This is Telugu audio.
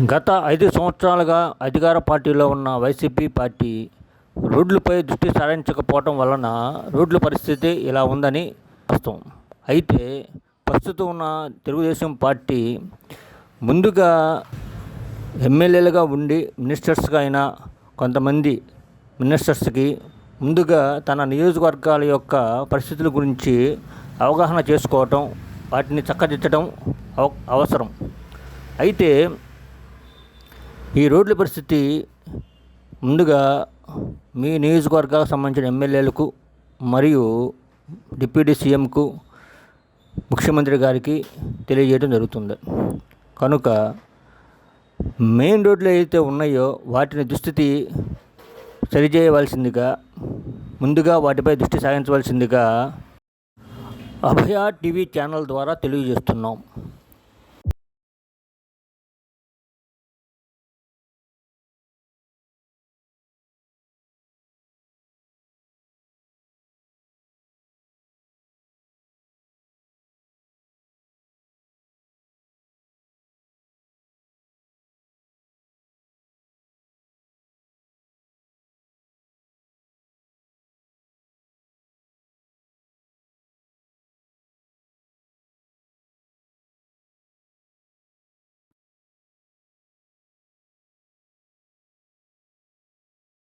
గత ఐదు సంవత్సరాలుగా అధికార పార్టీలో ఉన్న వైసీపీ పార్టీ రోడ్లపై దృష్టి సారించకపోవటం వలన రోడ్ల పరిస్థితి ఇలా ఉందని వాస్తవం. అయితే ప్రస్తుతం ఉన్న తెలుగుదేశం పార్టీ ముందుగా ఎమ్మెల్యేలుగా ఉండి మినిస్టర్స్గా అయినా కొంతమంది మినిస్టర్స్కి ముందుగా తన నియోజకవర్గాల యొక్క పరిస్థితుల గురించి అవగాహన చేసుకోవటం వాటిని చక్కదిద్దడం అవ అవసరం. అయితే ఈ రోడ్ల పరిస్థితి ముందుగా మీ నియోజకవర్గాలకు సంబంధించిన ఎమ్మెల్యేలకు మరియు డిప్యూటీ సీఎంకు ముఖ్యమంత్రి గారికి తెలియజేయడం జరుగుతుంది. కనుక మెయిన్ రోడ్లు ఏదైతే ఉన్నాయో వాటిని దుస్థితి సరిచేయవలసిందిగా ముందుగా వాటిపై దృష్టి సాగించవలసిందిగా అభయ టీవీ ఛానల్ ద్వారా తెలియజేస్తున్నాం.